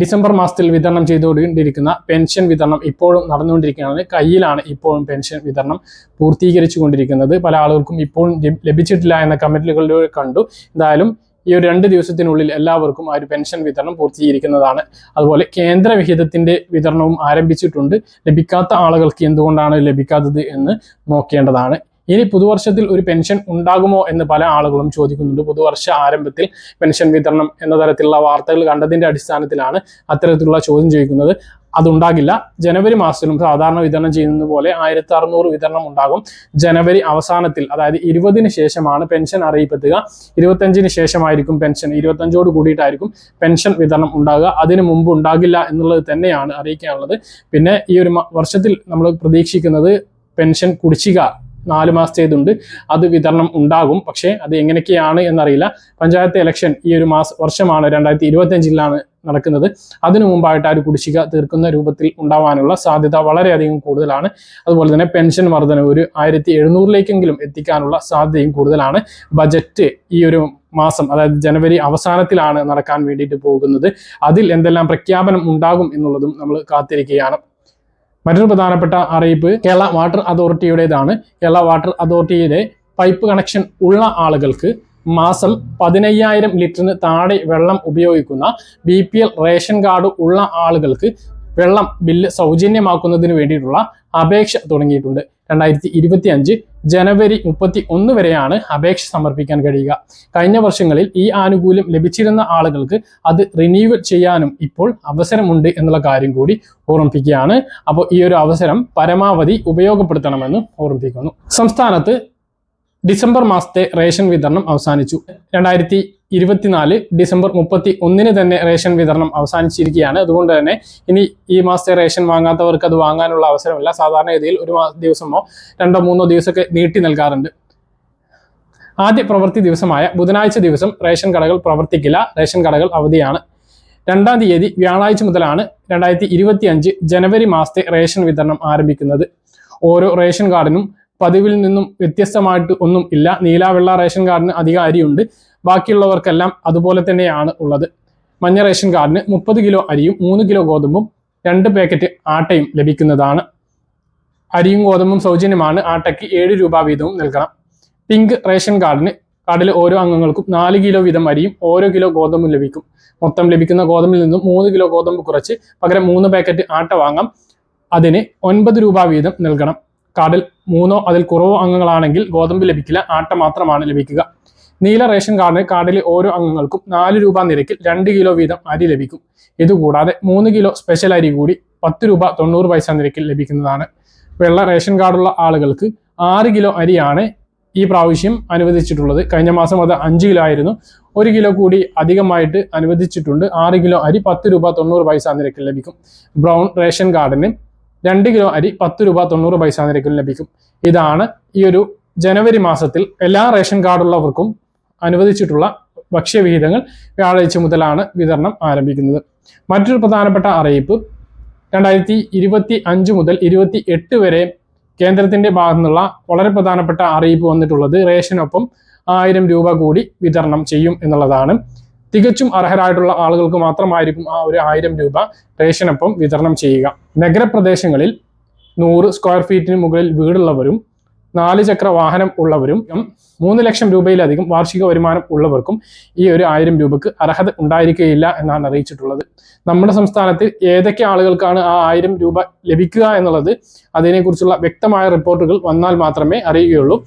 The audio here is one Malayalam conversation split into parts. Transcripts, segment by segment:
ഡിസംബർ മാസത്തിൽ വിതരണം ചെയ്തുകൊണ്ടിരിക്കുന്ന പെൻഷൻ വിതരണം ഇപ്പോഴും നടന്നുകൊണ്ടിരിക്കുകയാണ്. കയ്യിലാണ് ഇപ്പോഴും പെൻഷൻ വിതരണം പൂർത്തീകരിച്ചു കൊണ്ടിരിക്കുന്നത് പല ആളുകൾക്കും ഇപ്പോഴും ലഭിച്ചിട്ടില്ല എന്ന കമന്റുകളിലൂടെ കണ്ടു. എന്തായാലും ഈ ഒരു രണ്ട് ദിവസത്തിനുള്ളിൽ എല്ലാവർക്കും ആ ഒരു പെൻഷൻ വിതരണം പൂർത്തീകരിക്കുന്നതാണ്. അതുപോലെ കേന്ദ്ര വിഹിതത്തിന്റെ വിതരണവും ആരംഭിച്ചിട്ടുണ്ട്. ലഭിക്കാത്ത ആളുകൾക്ക് എന്തുകൊണ്ടാണ് ലഭിക്കാത്തത് എന്ന് നോക്കേണ്ടതാണ്. ഇനി പുതുവർഷത്തിൽ ഒരു പെൻഷൻ ഉണ്ടാകുമോ എന്ന് പല ആളുകളും ചോദിക്കുന്നുണ്ട്. പുതുവർഷ ആരംഭത്തിൽ പെൻഷൻ വിതരണം എന്ന തരത്തിലുള്ള വാർത്തകൾ കണ്ടതിന്റെ അടിസ്ഥാനത്തിലാണ് അത്തരത്തിലുള്ള ചോദ്യം ചോദിക്കുന്നത്. അതുണ്ടാകില്ല. ജനുവരി മാസത്തിലും സാധാരണ വിതരണം ചെയ്യുന്നത് പോലെ ആയിരത്തി അറുന്നൂറ് വിതരണം ഉണ്ടാകും. ജനുവരി അവസാനത്തിൽ അതായത് ഇരുപതിന് ശേഷമാണ് പെൻഷൻ അറിയിപ്പെത്തുക. ഇരുപത്തഞ്ചിന് ശേഷമായിരിക്കും പെൻഷൻ. ഇരുപത്തഞ്ചോട് കൂടിയിട്ടായിരിക്കും പെൻഷൻ വിതരണം ഉണ്ടാകുക. അതിന് മുമ്പ് ഉണ്ടാകില്ല എന്നുള്ളത് തന്നെയാണ് അറിയിക്കാനുള്ളത്. പിന്നെ ഈ ഒരു വർഷത്തിൽ നമ്മൾ പ്രതീക്ഷിക്കുന്നത് പെൻഷൻ കുടിശ്ശിക നാല് മാസത്തേതുണ്ട് അത് വിതരണം ഉണ്ടാകും. പക്ഷേ അത് എങ്ങനെയൊക്കെയാണ് എന്നറിയില്ല. പഞ്ചായത്ത് ഇലക്ഷൻ ഈ ഒരു മാസ വർഷമാണ് രണ്ടായിരത്തി ഇരുപത്തിയഞ്ചിലാണ് നടക്കുന്നത്. അതിനു മുമ്പായിട്ട് ആ ഒരു കുടിശ്ശിക തീർക്കുന്ന രൂപത്തിൽ ഉണ്ടാവാനുള്ള സാധ്യത വളരെയധികം കൂടുതലാണ്. അതുപോലെ തന്നെ പെൻഷൻ വർധന ഒരു ആയിരത്തി എഴുന്നൂറിലേക്കെങ്കിലും എത്തിക്കാനുള്ള സാധ്യതയും കൂടുതലാണ്. ബജറ്റ് ഈ ഒരു മാസം അതായത് ജനുവരി അവസാനത്തിലാണ് നടക്കാൻ വേണ്ടിയിട്ട് പോകുന്നത്. അതിൽ എന്തെല്ലാം പ്രഖ്യാപനം ഉണ്ടാകും എന്നുള്ളതും നമ്മൾ കാത്തിരിക്കുകയാണ്. മറ്റൊരു പ്രധാനപ്പെട്ട അറിയിപ്പ് കേരള വാട്ടർ അതോറിറ്റിയുടേതാണ്. കേരള വാട്ടർ അതോറിറ്റിയിലെ പൈപ്പ് കണക്ഷൻ ഉള്ള ആളുകൾക്ക് മാസം പതിനയ്യായിരം ലിറ്ററിന് താഴെ വെള്ളം ഉപയോഗിക്കുന്ന B P L ration card ഉള്ള ആളുകൾക്ക് വെള്ളം ബില്ല് സൗജന്യമാക്കുന്നതിന് വേണ്ടിയിട്ടുള്ള അപേക്ഷ തുടങ്ങിയിട്ടുണ്ട്. രണ്ടായിരത്തി ഇരുപത്തി അഞ്ച് ജനുവരി മുപ്പത്തി ഒന്ന് വരെയാണ് അപേക്ഷ സമർപ്പിക്കാൻ കഴിയുക. കഴിഞ്ഞ വർഷങ്ങളിൽ ഈ ആനുകൂല്യം ലഭിച്ചിരുന്ന ആളുകൾക്ക് അത് റിന്യൂവൽ ചെയ്യാനും ഇപ്പോൾ അവസരമുണ്ട് എന്നുള്ള കാര്യം കൂടി ഓർമ്മിപ്പിക്കുകയാണ്. അപ്പോൾ ഈ ഒരു അവസരം പരമാവധി ഉപയോഗപ്പെടുത്തണമെന്ന് ഓർമ്മിപ്പിക്കുന്നു. സംസ്ഥാനത്ത് ഡിസംബർ മാസത്തെ റേഷൻ വിതരണം അവസാനിച്ചു. രണ്ടായിരത്തി ഇരുപത്തിനാല് ഡിസംബർ മുപ്പത്തി ഒന്നിന് തന്നെ റേഷൻ വിതരണം അവസാനിച്ചിരിക്കുകയാണ്. അതുകൊണ്ട് തന്നെ ഇനി ഈ മാസത്തെ റേഷൻ വാങ്ങാത്തവർക്ക് അത് വാങ്ങാനുള്ള അവസരമില്ല. സാധാരണഗതിയിൽ ഒരു ദിവസമോ രണ്ടോ മൂന്നോ ദിവസമൊക്കെ നീട്ടി നൽകാറുണ്ട്. ആദ്യ പ്രവൃത്തി ദിവസമായ ബുധനാഴ്ച ദിവസം റേഷൻ കടകൾ പ്രവർത്തിക്കില്ല. റേഷൻ കടകൾ അവധിയാണ്. രണ്ടാം തീയതി വ്യാഴാഴ്ച മുതലാണ് രണ്ടായിരത്തി ജനുവരി മാസത്തെ റേഷൻ വിതരണം ആരംഭിക്കുന്നത്. ഓരോ റേഷൻ കാർഡിനും പതിവിൽ നിന്നും വ്യത്യസ്തമായിട്ട് ഒന്നും ഇല്ല. നീല വെള്ള റേഷൻ കാർഡിന് അധിക അരിയുണ്ട്. ബാക്കിയുള്ളവർക്കെല്ലാം അതുപോലെ തന്നെയാണ് ഉള്ളത്. മഞ്ഞ റേഷൻ കാർഡിന് മുപ്പത് കിലോ അരിയും മൂന്ന് കിലോ ഗോതമ്പും രണ്ട് പാക്കറ്റ് ആട്ടയും ലഭിക്കുന്നതാണ്. അരിയും ഗോതമ്പും സൗജന്യമാണ്. ആട്ടയ്ക്ക് ഏഴ് രൂപ വീതവും നൽകണം. പിങ്ക് റേഷൻ കാർഡിന് കാർഡിലെ ഓരോ അംഗങ്ങൾക്കും നാല് കിലോ വീതം അരിയും ഓരോ കിലോ ഗോതമ്പും ലഭിക്കും. മൊത്തം ലഭിക്കുന്ന ഗോതമ്പിൽ നിന്നും മൂന്ന് കിലോ ഗോതമ്പ് കുറച്ച് പകരം മൂന്ന് പാക്കറ്റ് ആട്ട വാങ്ങാം. അതിന് ഒൻപത് രൂപ വീതം നൽകണം. കാർഡിൽ മൂന്നോ അതിൽ കുറവോ അംഗങ്ങളാണെങ്കിൽ ഗോതമ്പ് ലഭിക്കില്ല ആട്ട മാത്രമാണ് ലഭിക്കുക. നീല റേഷൻ കാർഡിന് കാർഡിലെ ഓരോ അംഗങ്ങൾക്കും നാല് രൂപ നിരക്കിൽ രണ്ട് കിലോ വീതം അരി ലഭിക്കും. ഇതുകൂടാതെ മൂന്ന് കിലോ സ്പെഷ്യൽ അരി കൂടി പത്ത് രൂപ തൊണ്ണൂറ് പൈസ നിരക്കിൽ ലഭിക്കുന്നതാണ്. വെള്ള റേഷൻ കാർഡുള്ള ആളുകൾക്ക് ആറ് കിലോ അരിയാണ് ഈ പ്രാവശ്യം അനുവദിച്ചിട്ടുള്ളത്. കഴിഞ്ഞ മാസം അത് അഞ്ച് കിലോ ആയിരുന്നു. ഒരു കിലോ കൂടി അധികമായിട്ട് അനുവദിച്ചിട്ടുണ്ട്. ആറ് കിലോ അരി പത്ത് രൂപ തൊണ്ണൂറ് പൈസ നിരക്കിൽ ലഭിക്കും. ബ്രൗൺ റേഷൻ കാർഡിന് രണ്ട് കിലോ അരി പത്ത് രൂപ തൊണ്ണൂറ് പൈസ നിരക്കിൽ ലഭിക്കും. ഇതാണ് ഈ ഒരു ജനുവരി മാസത്തിൽ എല്ലാ റേഷൻ കാർഡുള്ളവർക്കും അനുവദിച്ചിട്ടുള്ള ഭക്ഷ്യവിഹിതങ്ങൾ വ്യാഴാഴ്ച മുതലാണ് വിതരണം ആരംഭിക്കുന്നത്. മറ്റൊരു പ്രധാനപ്പെട്ട അറിയിപ്പ് രണ്ടായിരത്തി ഇരുപത്തി അഞ്ച് മുതൽ ഇരുപത്തി എട്ട് വരെ കേന്ദ്രത്തിന്റെ ഭാഗത്തു നിന്നുള്ള വളരെ പ്രധാനപ്പെട്ട അറിയിപ്പ് വന്നിട്ടുള്ളത് റേഷനൊപ്പം ആയിരം രൂപ കൂടി വിതരണം ചെയ്യും എന്നുള്ളതാണ്. തികച്ചും അർഹരായിട്ടുള്ള ആളുകൾക്ക് മാത്രമായിരിക്കും ആ ഒരു ആയിരം രൂപ റേഷനൊപ്പം വിതരണം ചെയ്യുക. നഗരപ്രദേശങ്ങളിൽ നൂറ് സ്ക്വയർ ഫീറ്റിന് മുകളിൽ വീടുള്ളവരും നാല് ചക്ര വാഹനം ഉള്ളവരും മൂന്ന് ലക്ഷം രൂപയിലധികം വാർഷിക വരുമാനം ഉള്ളവർക്കും ഈ ഒരു ആയിരം രൂപക്ക് അർഹത ഉണ്ടായിരിക്കുകയില്ല എന്നാണ് അറിയിച്ചിട്ടുള്ളത്. നമ്മുടെ സംസ്ഥാനത്ത് ഏതൊക്കെ ആളുകൾക്കാണ് ആ ആയിരം രൂപ ലഭിക്കുക എന്നുള്ളത് അതിനെക്കുറിച്ചുള്ള വ്യക്തമായ റിപ്പോർട്ടുകൾ വന്നാൽ മാത്രമേ അറിയുകയുള്ളൂ.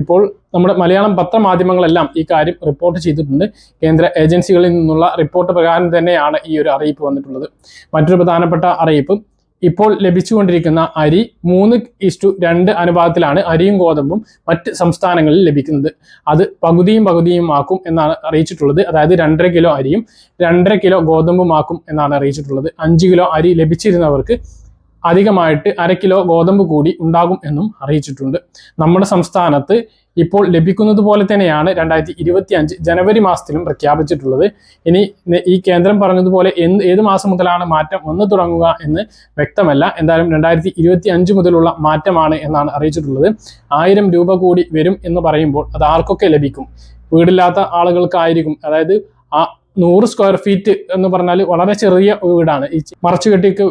ഇപ്പോൾ നമ്മുടെ മലയാളം പത്രമാധ്യമങ്ങളെല്ലാം ഈ കാര്യം റിപ്പോർട്ട് ചെയ്തിട്ടുണ്ട്. കേന്ദ്ര ഏജൻസികളിൽ നിന്നുള്ള റിപ്പോർട്ട് പ്രകാരം തന്നെയാണ് ഈ ഒരു അറിയിപ്പ് വന്നിട്ടുള്ളത്. മറ്റൊരു പ്രധാനപ്പെട്ട അറിയിപ്പ് ഇപ്പോൾ ലഭിച്ചുകൊണ്ടിരിക്കുന്ന അരി മൂന്ന് ഇഷ്ടു രണ്ട് അനുപാതത്തിലാണ് അരിയും ഗോതമ്പും മറ്റ് സംസ്ഥാനങ്ങളിൽ ലഭിക്കുന്നത്. അത് പകുതിയും പകുതിയും ആക്കും എന്നാണ് അറിയിച്ചിട്ടുള്ളത്. അതായത് രണ്ടര കിലോ അരിയും രണ്ടര കിലോ ഗോതമ്പും ആക്കും എന്നാണ് അറിയിച്ചിട്ടുള്ളത്. അഞ്ച് കിലോ അരി ലഭിച്ചിരുന്നവർക്ക് അധികമായിട്ട് അര കിലോ ഗോതമ്പ് കൂടി ഉണ്ടാകും എന്നും അറിയിച്ചിട്ടുണ്ട്. നമ്മുടെ സംസ്ഥാനത്ത് ഇപ്പോൾ ലഭിക്കുന്നത് പോലെ തന്നെയാണ് രണ്ടായിരത്തി ഇരുപത്തി അഞ്ച് ജനുവരി മാസത്തിലും പ്രഖ്യാപിച്ചിട്ടുള്ളത്. ഇനി ഈ കേന്ദ്രം പറഞ്ഞതുപോലെ എന്ത് ഏത് മാസം മുതലാണ് മാറ്റം വന്നു തുടങ്ങുക എന്ന് വ്യക്തമല്ല. എന്തായാലും രണ്ടായിരത്തി ഇരുപത്തി അഞ്ച് മുതലുള്ള മാറ്റമാണ് എന്നാണ് അറിയിച്ചിട്ടുള്ളത്. ആയിരം രൂപ കൂടി വരും എന്ന് പറയുമ്പോൾ അത് ആർക്കൊക്കെ ലഭിക്കും? വീടില്ലാത്ത ആളുകൾക്കായിരിക്കും. അതായത് ആ നൂറ് സ്ക്വയർ ഫീറ്റ് എന്ന് പറഞ്ഞാൽ വളരെ ചെറിയ വീടാണ്. ഈ മറച്ചു കെട്ടിക്ക്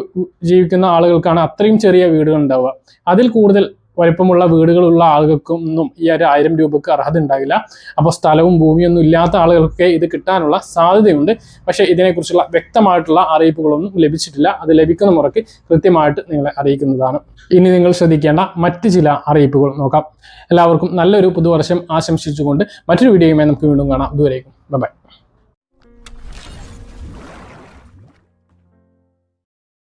ജീവിക്കുന്ന ആളുകൾക്കാണ് അത്രയും ചെറിയ വീടുകൾ ഉണ്ടാവുക. അതിൽ കൂടുതൽ വലിപ്പമുള്ള വീടുകളുള്ള ആളുകൾക്കൊന്നും ഈ ഒരു ആയിരം രൂപക്ക് അർഹത ഉണ്ടാകില്ല അപ്പോൾ സ്ഥലവും ഭൂമിയൊന്നും ഇല്ലാത്ത ആളുകൾക്ക് ഇത് കിട്ടാനുള്ള സാധ്യതയുണ്ട്. പക്ഷേ ഇതിനെക്കുറിച്ചുള്ള വ്യക്തമായിട്ടുള്ള അറിയിപ്പുകളൊന്നും ലഭിച്ചിട്ടില്ല. അത് ലഭിക്കുന്ന മുറയ്ക്ക് കൃത്യമായിട്ട് നിങ്ങളെ അറിയിക്കുന്നതാണ്. ഇനി നിങ്ങൾ ശ്രദ്ധിക്കേണ്ട മറ്റ് ചില അറിയിപ്പുകൾ നോക്കാം. എല്ലാവർക്കും നല്ലൊരു പുതുവർഷം ആശംസിച്ചുകൊണ്ട് മറ്റൊരു വീഡിയോയുമായി നമുക്ക് വീണ്ടും കാണാം. ഇതുവരെയും ബൈ.